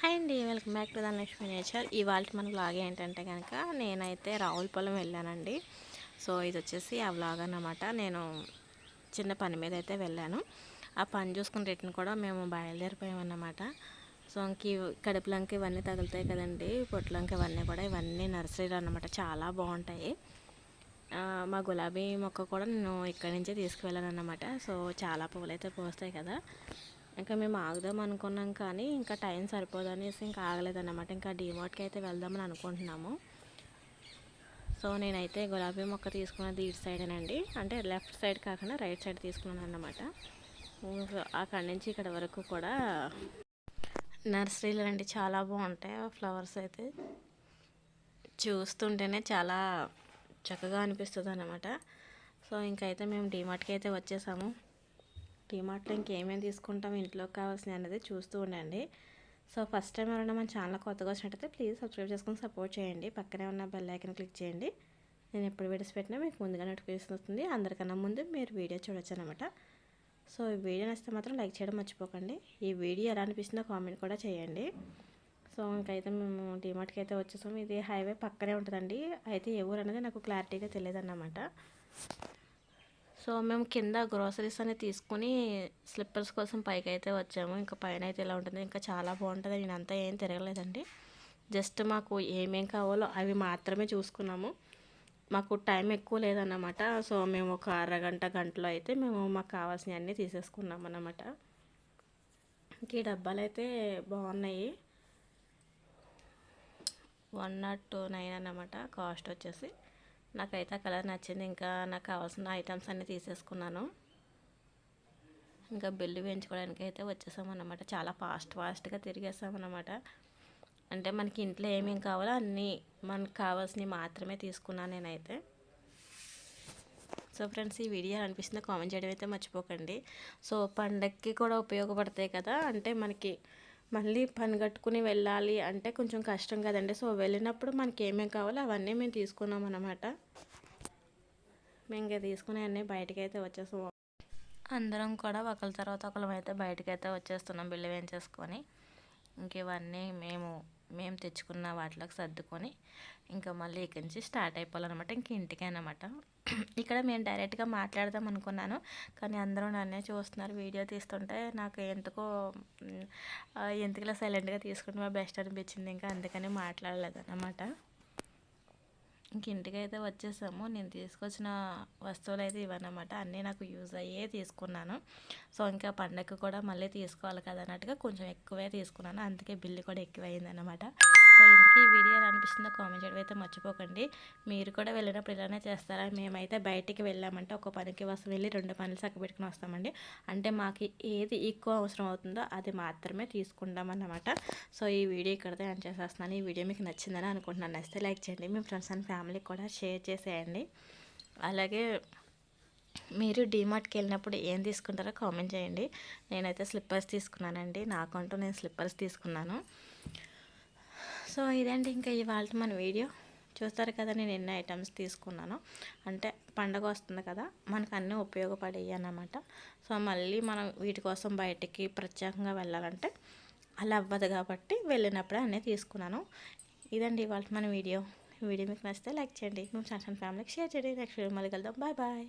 Hi అండి welcome back to Dhanalakshmi nature. ఇవాళ మన వ్లాగ్ ఏంటంటే కనుక నేనైతే రావులపొలం వెళ్ళానండి. సో ఇది వచ్చేసి ఆ వ్లాగ్ అన్నమాట. నేను చిన్న పని మీద అయితే వెళ్ళాను. ఆ పని చూసుకుని రిటర్న్ కూడా మేము బయలుదేరిపోయామన్నమాట. సో ఇంక కడుపులంక ఇవన్నీ తగులుతాయి కదండి. పొట్లంకి ఇవన్నీ కూడా ఇవన్నీ నర్సరీలు అన్నమాట. చాలా బాగుంటాయి. మా గులాబీ మొక్క కూడా నేను ఇక్కడి నుంచే తీసుకువెళ్ళాను అనమాట సో చాలా పువ్వులు అయితే పోస్తాయి కదా. ఇంకా మేము ఆగుదాం అనుకున్నాం కానీ ఇంకా టైం సరిపోదనేసి ఇంకా ఆగలేదన్నమాట. ఇంకా డీమార్ట్కి అయితే వెళ్దామని అనుకుంటున్నాము. సో నేనైతే గులాబీ మొక్క తీసుకున్నది ఇటు సైడేనండి. అంటే లెఫ్ట్ సైడ్ కాకుండా రైట్ సైడ్ తీసుకున్నాను అన్నమాట అక్కడి నుంచి ఇక్కడ వరకు కూడా నర్సరీలు అండి చాలా బాగుంటాయి ఫ్లవర్స్ అయితే. చూస్తుంటేనే చాలా చక్కగా అనిపిస్తుంది అన్నమాట సో ఇంకైతే మేము డిమార్ట్కి అయితే వచ్చేసాము. డిమార్ట్లో ఇంకేమేమి తీసుకుంటాం ఇంట్లోకి కావాల్సినవి అనేది చూస్తూ ఉండండి. సో ఫస్ట్ టైం ఎవరైనా మన ఛానల్ కొత్తగా వచ్చినట్టయితే ప్లీజ్ సబ్స్క్రైబ్ చేసుకొని సపోర్ట్ చేయండి. పక్కనే ఉన్న బెల్ ఐకన్ క్లిక్ చేయండి. నేను ఎప్పుడు వీడియోస్ పెట్టినా మీకు ముందుగా నోటిఫికేషన్ వస్తుంది. అందరికన్నా ముందు మీరు వీడియో చూడొచ్చు అనమాట సో ఈ వీడియో నచ్చితే మాత్రం లైక్ చేయడం మర్చిపోకండి. ఈ వీడియో ఎలా అనిపిస్తుందో కామెంట్ కూడా చేయండి. సో ఇంకైతే మేము డిమార్ట్కి అయితే వచ్చేసాము. ఇది హైవే పక్కనే ఉంటుందండి. అయితే ఏ ఊరు అనేది నాకు క్లారిటీగా తెలియదు అన్నమాట సో మేము కింద గ్రోసరీస్ అనేది తీసుకుని స్లిప్పర్స్ కోసం పైకి అయితే వచ్చాము. ఇంకా పైన అయితే ఇలా ఉంటుంది? ఇంకా చాలా బాగుంటుంది. నేను అంతా ఏం తిరగలేదండి. జస్ట్ మాకు ఏమేం కావాలో అవి మాత్రమే చూసుకున్నాము. మాకు టైం ఎక్కువ లేదన్నమాట. సో మేము ఒక అరగంట గంటలో అయితే మేము మాకు కావాల్సినవన్నీ తీసేసుకున్నాం అన్నమాట ఇంక ఈ డబ్బాలు అయితే బాగున్నాయి. వన్ నాట్ టూ నైన్ అన్నమాట కాస్ట్ వచ్చేసి. నాకైతే ఆ కలర్ నచ్చింది. ఇంకా నాకు కావాల్సిన ఐటమ్స్ అన్నీ తీసేసుకున్నాను. ఇంకా బిల్లు వేయించుకోవడానికి అయితే వచ్చేసామన్నమాట. చాలా ఫాస్ట్ ఫాస్ట్గా తిరిగేసామన్నమాట. అంటే మనకి ఇంట్లో ఏమేమి కావాలో అన్నీ మనకు కావాల్సినవి మాత్రమే తీసుకున్నాను నేనైతే. సో ఫ్రెండ్స్ ఈ వీడియో అనిపిస్తుంది కామెంట్ చేయడం అయితే మర్చిపోకండి. సో పండగకి కూడా ఉపయోగపడతాయి కదా? అంటే మనకి మళ్ళీ పని కట్టుకుని వెళ్ళాలి అంటే కొంచెం కష్టం కదండి. సో వెళ్ళినప్పుడు మనకి ఏమేమి కావాలో అవన్నీ మేము తీసుకున్నాం అనమాట మేము ఇంకా తీసుకునే అన్నీ బయటకి అయితే వచ్చేసాం అందరం కూడా ఒకరి తర్వాత ఒకరం అయితే బయటకి అయితే వచ్చేస్తున్నాం బిల్లు వేయించేసుకొని. ఇంకేవన్నీ మేము మేము తెచ్చుకున్న వాటిలోకి సర్దుకొని ఇంకా మళ్ళీ ఇక్కడి నుంచి స్టార్ట్ అయిపోవాలన్నమాట. ఇంక ఇంటికేనమాట ఇక్కడ మేము డైరెక్ట్గా మాట్లాడదాం అనుకున్నాను. కానీ అందరూ నన్నే చూస్తున్నారు. వీడియో తీస్తుంటే నాకు ఎందుకో ఎందుకులా సైలెంట్గా తీసుకుంటే బెస్ట్ అనిపించింది. ఇంకా అందుకని మాట్లాడలేదు అనమాట ఇంక ఇంటికైతే వచ్చేసాము. నేను తీసుకొచ్చిన వస్తువులు అయితే ఇవన్నమాట. అన్నీ నాకు యూజ్ అయ్యే తీసుకున్నాను. సో ఇంకా పండగ కూడా మళ్ళీ తీసుకోవాలి కదా అన్నట్టుగా కొంచెం ఎక్కువే తీసుకున్నాను. అందుకే బిల్లు కూడా ఎక్కువ అయిందన్నమాట సో ఇంతకీ ఈ వీడియో ఎలా అనిపిస్తుందో కామెంట్ చేయడం అయితే మర్చిపోకండి. మీరు కూడా వెళ్ళినప్పుడు ఇలానే చేస్తారా? మేమైతే బయటికి వెళ్ళామంటే ఒక పనికి వసం వెళ్ళి రెండు పనులు చక్కబెట్టుకుని వస్తామండి. అంటే మాకు ఏది ఎక్కువ అవసరం అవుతుందో అది మాత్రమే తీసుకుంటామన్నమాట. సో ఈ వీడియో ఇక్కడతో ఎండ్ చేసేస్తున్నాను. ఈ వీడియో మీకు నచ్చిందని అనుకుంటున్నాను. నచ్చితే లైక్ చేయండి. మీ ఫ్రెండ్స్ అండ్ ఫ్యామిలీకి కూడా షేర్ చేసేయండి. అలాగే మీరు డీమార్ట్కి వెళ్ళినప్పుడు ఏం తీసుకుంటారో కామెంట్ చేయండి. నేనైతే స్లిప్పర్స్ తీసుకున్నానండి. నాకంటూ నేను స్లిప్పర్స్ తీసుకున్నాను. సో ఇదేంటి ఇంకా ఇవాళ మన వీడియో. చూస్తారు కదా నేను ఎన్ని ఐటమ్స్ తీసుకున్నాను. అంటే పండగ వస్తుంది కదా మనకు అన్నీ ఉపయోగపడేవి అన్నమాట. సో మళ్ళీ మనం వీటి కోసం బయటికి ప్రత్యేకంగా వెళ్ళాలంటే అలా అవ్వదు కాబట్టి వెళ్ళినప్పుడే అన్నీ తీసుకున్నాను. ఇదండి ఇవాళ మన వీడియో. వీడియో మీకు నచ్చితే లైక్ చేయండి. మేము సాంసన్ ఫ్యామిలీకి షేర్ చేయండి. నెక్స్ట్ వీడియో మళ్ళీ కలుద్దాం. Bye bye.